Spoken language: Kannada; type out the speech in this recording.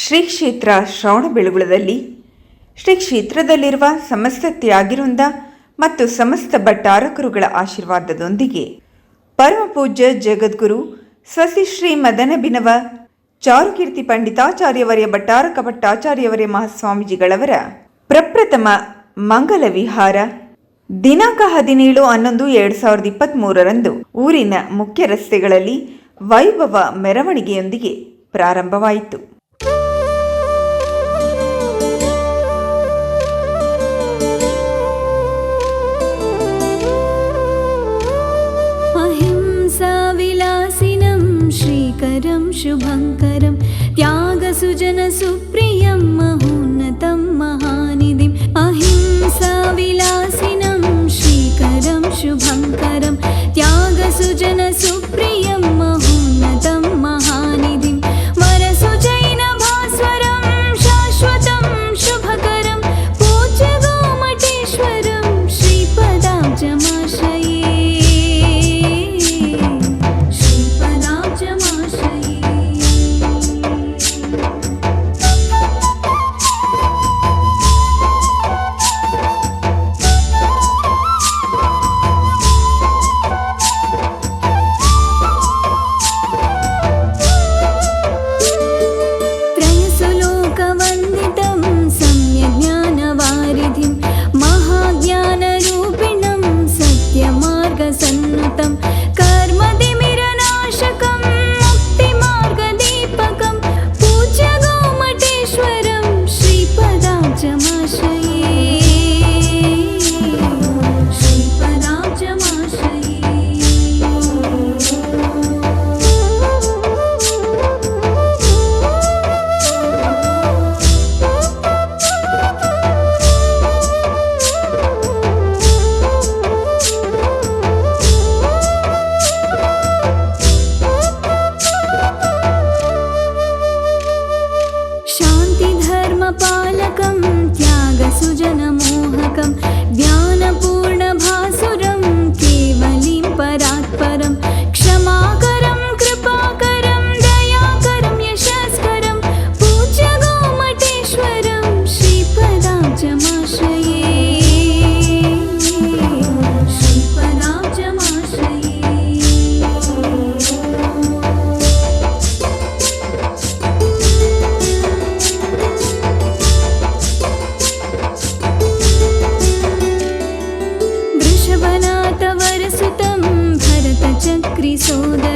ಶ್ರೀ ಕ್ಷೇತ್ರ ಶ್ರವಣಬೆಳಗೊಳದಲ್ಲಿ ಶ್ರೀ ಕ್ಷೇತ್ರದಲ್ಲಿರುವ ಸಮಸ್ತ ತ್ಯಾಗಿರುಂದ ಮತ್ತು ಸಮಸ್ತ ಭಟ್ಟಾರಕರುಗಳ ಆಶೀರ್ವಾದದೊಂದಿಗೆ ಪರಮಪೂಜ್ಯ ಜಗದ್ಗುರು ಸಸಿ ಶ್ರೀ ಮದನಬಿನವ ಚಾರುಕೀರ್ತಿ ಪಂಡಿತಾಚಾರ್ಯವರ್ಯ ಭಟ್ಟಾರಕ ಭಟ್ಟಾಚಾರ್ಯವರ್ಯ ಮಹಾಸ್ವಾಮೀಜಿಗಳವರ ಪ್ರಪ್ರಥಮ ಮಂಗಲ ವಿಹಾರ. ದಿನಾಂಕ ಹದಿನೇಳು ಹನ್ನೊಂದು ಎರಡು ಸಾವಿರದ ಇಪ್ಪತ್ತ್ಮೂರರಂದು ಊರಿನ ಮುಖ್ಯ ರಸ್ತೆಗಳಲ್ಲಿ ವೈಭವ ಮೆರವಣಿಗೆಯೊಂದಿಗೆ ಪ್ರಾರಂಭವಾಯಿತು. शुभङ्करं त्यागसुजनसुप्र त्यागसुजनमोहकं ज्ञानपूर्ण to the